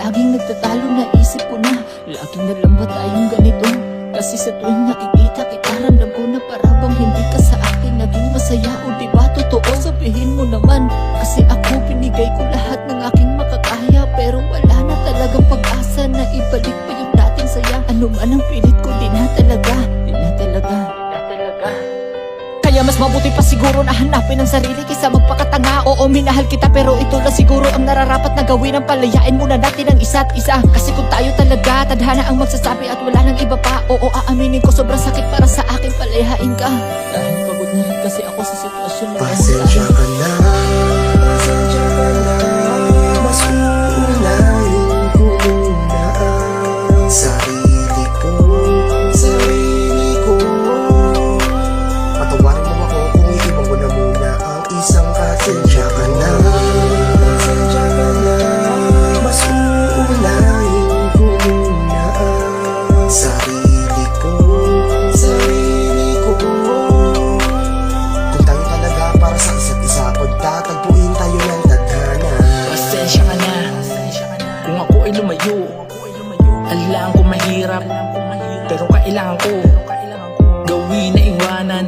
palaging nagtatalo Naisip ko na, laging na lang ba tayong ganito? Kasi sa tuwing nakikita kita Ramdam ko na parabang hindi ka sa akin Naging masaya. O di ba totoo? Sabihin mo naman. Kasi ako binigay ko lahat ng aking makakaya. Pero wala na talagang pag-asa na ibalik pa yung dating saya. Ano man ang pilit ko, na na di na talaga kaya mas mabuti pa siguro na hanapin ang sarili kaysa magpakatanga. Oo, minahal kita pero ito na siguro ang nararapat na gawin. Ang palayain muna natin ang isa't isa. Kasi kung tayo talaga, tadhana ang magsasabi at wala nang iba pa. Oo, aaminin ko sobrang sakit para sa akin palayain ka. Dahil pagod na rin kasi ako sa sitwasyon na Pasensya ka na ako ay lumayo. Alam ko mahirap Pero kailangan ko Gawin na iwanan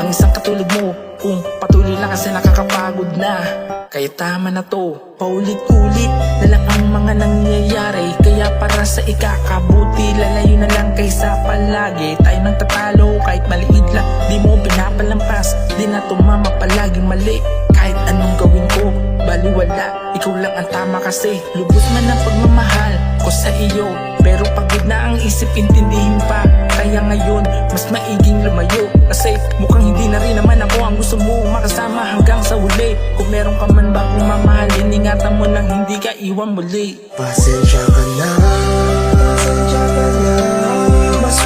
Ang isang katulad mo. Kung patuloy lang kasi nakakapagod na. Kaya tama na to Paulit-ulit na lang ang mga nangyayari. Kaya para sa ikakabuti Lalayo na lang kaysa palagi. Tayo nang tatalo kahit maliit lang Di mo pinapalampas. Di na tumama palaging mali Baliwala, ikaw lang ang tama kasi Lubos man ang pagmamahal ko sa iyo. Pero pagod na ang isip, intindihin pa. Kaya ngayon, mas maiging lumayo. Kasi mukhang hindi na rin naman ako ang gusto mo. Makasama hanggang sa huli. Kung meron ka man bagong mamahalin Ingatan mo nang hindi ka iwan muli. Pasensya ka na. Pasensya ka na. Mas